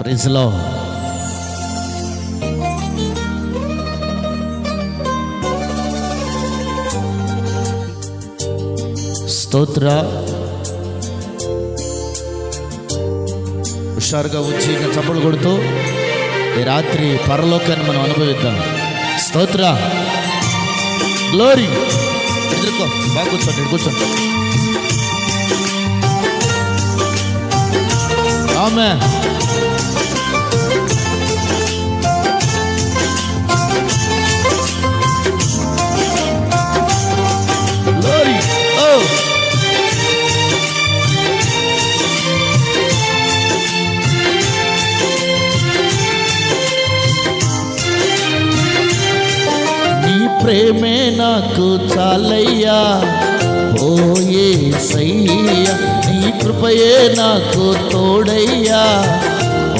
ప్రిజ్లో స్తోత్ర. హుషారుగా వచ్చి ఇంకా చప్పలు కొడుతూ ఈ రాత్రి పరలోకాన్ని మనం అనుభవిద్దాం. స్తోత్ర. గ్లోరీ. ఎదుర్కో. బాగా కూర్చోండి కూర్చోండి. ఆమె ప్రేమే నాకు చాలయ్యా ఓ యేసయ్యా నీ కృపయే నాకు తోడయ్యా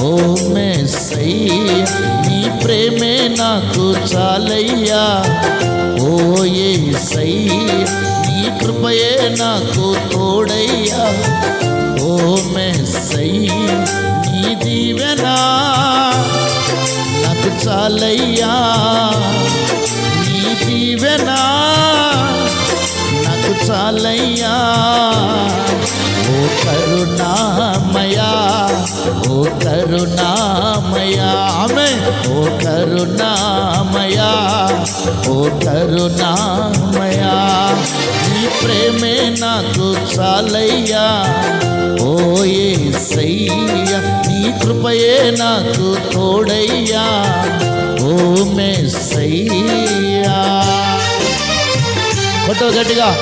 ఓ మెస్సయ్యా నీ ప్రేమే నాకు చాలయ్యా ఓ యేసయ్యా నీ కృపయే నాకు తోడయ్యా ఓ మెస్సయ్యా నీ దీవెనా నాకు చాలయ్యా నీ దీవెనా నాకు చాలయ్యా. ఓ కరుణామయా ఓ కరుణామయా ఆమె ఓ కరుణామయా ఓ కరుణామయా. ఈ ప్రేమే నాకు చాలయ్యా. ఓ యేసయ్యా నీ కృపయే నాకు తోడయ్యా. ఓ మెస్సయ్యా కొట్టు గట్టిగా.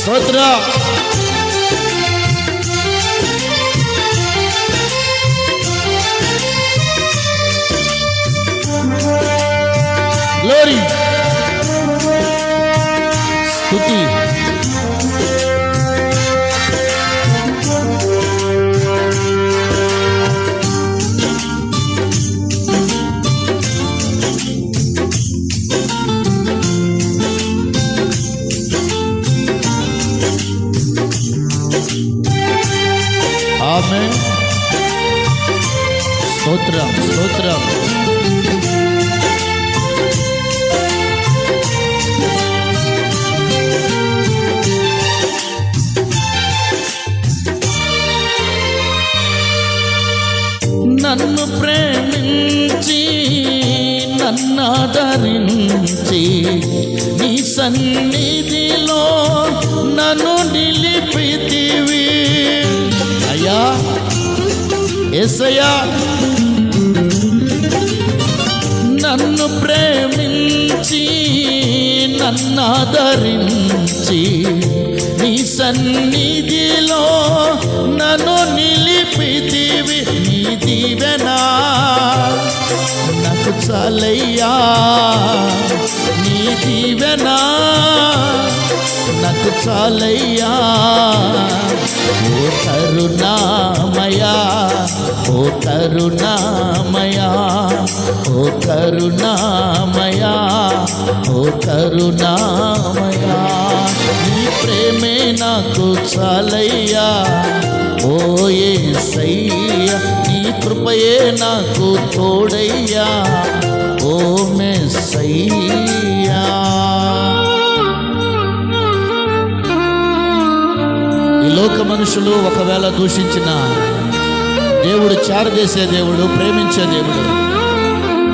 స్తోత్ర. నన్ను ప్రేమించి నన్నాదరించి నీ సన్నిధిలో నన్ను నిలిపితివి. అయ్యా ఎసయా నన్ను ప్రేమించి నన్నాదరించి నీ సన్నిధిలో నన్ను నిలిపితివి నీ నాకు చాలయ్యా నీ దీవెనా నాకు చాలయ్యా ఓ కరుణామయా ఓ కరుణామయా ఓ కరుణామయా ఓ కరుణామయా. నీ ప్రేమే నాకు చాలయ్యా ఓ ఏ సయ్యా కృపయే నాకు తోడయ్యా. ఓ మెస్సయ్యా. ఈ లోక మనుషులు ఒకవేళ దూషించిన దేవుడు చేరదేసే దేవుడు ప్రేమించే దేవుడు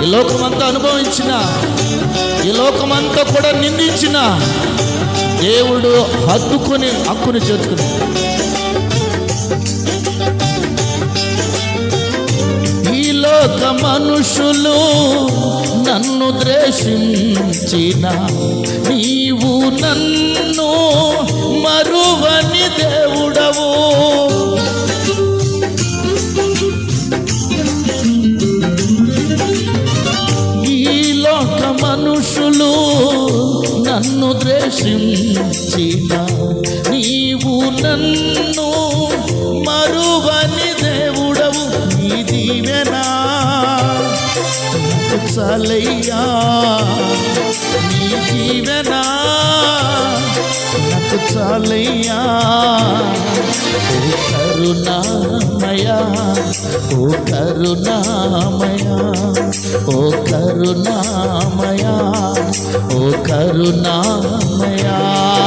ఈ లోకమంతా అనుభవించిన ఈ లోకమంతా కూడా నిందించిన దేవుడు హద్దుకొని హక్కుని చేర్చుకున్నాడు. లోక మనుషులు నన్ను ద్వేషించిన నీవు నన్ను మరువని దేవుడవు. ఈ లోక మనుషులు నన్ను ద్వేషించిన నాకు చాలయ్యా నీ జీవనా నాకు నాకు చాలయ్యా. ఓ కరుణామయా ఓ కరుణామయా ఓ కరుణామయా ఓ కరుణామయా.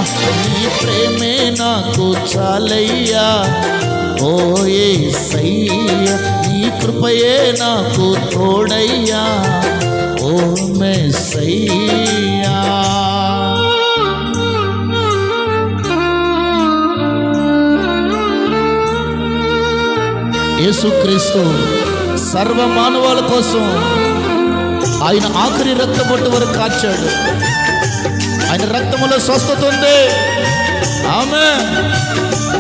నీ ప్రేమే నాకు చాలయ్యా. ఓ యేసయ్య నీ కృపయే నాకు తోడయ్యా. ఓ మే సయ్యా యేసుక్రీస్తు సర్వ మానవాల కోసం ఆయన ఆఖరి రక్తబొట్టు వరకు కాచాడు. ఆయన రక్తములో స్వస్థత ఉంది. ఆమె.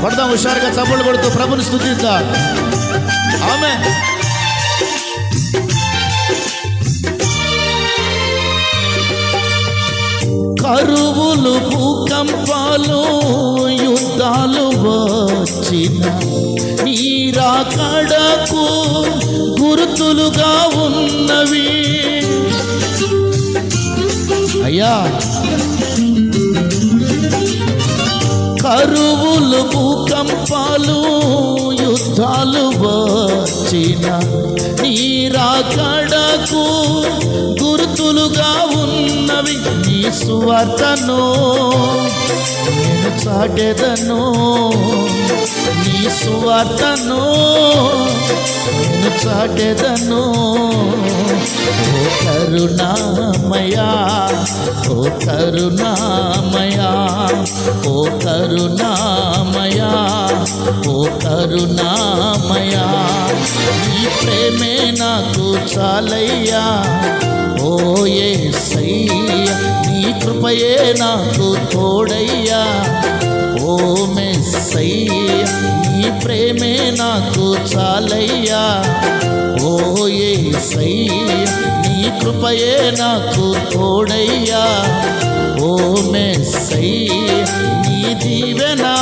పడదాం హుషారుగా చప్పట్లు కొడుతూ ప్రభుని స్థుతిద్దాం. ఆమె. కరువులు భూకంపాలు యుద్ధాలు వచ్చిన నీరాకడకు గుర్తులుగా ఉన్నవి. అయ్యా. కరువులు భూకంపాలు యుద్ధాలు వచ్చిన నీరాకడకు గుర్తులుగా ఉన్నవి నీ సువర్తను. చాటెదను నీ సువార్తను నేను చాటెదను. ఓ కరుణామయా ఓ కరుణామయా ఓ కరుణామయా ఓ కరుణామయా. నీ ప్రేమే నాకు చాలయ్యా ఓ ఏ సయ్యా నీ కృపయే నాకు తోడయ్యా. ప్రేమే నాకు చాలయ్యా. ఓ యేసయ్య నీ కృపయే నాకు తోడయ్యా. ఓ మెస్సయ్య నీ దీవెనా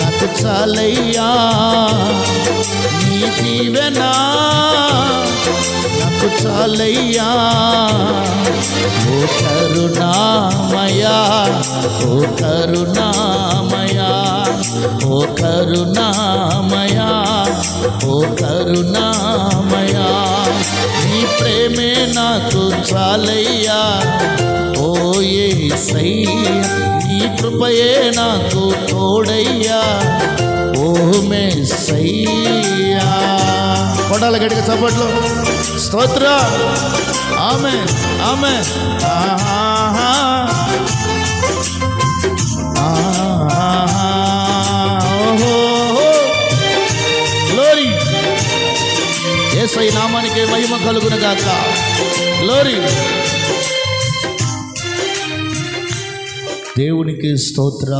నాకు చాలయ్యా. నీ దీవెనా నాకు చాలయ్యా. ఓ కరుణామయా ఓ కరుణా ఓ కరుణామయా ఓ కరుణామయా నీ ప్రేమే నాకు చాలయ్యా. ఓ యేసయ్య నీ కృపయే నాకు తోడయ్యా. ఓ మెస్సయ్యా. కొడాల గడిక చప్పట్లు. స్తోత్ర. ఆమె ఆమె ఆహా కలుగునగాక. లోరీ దేవునికి స్తోత్ర.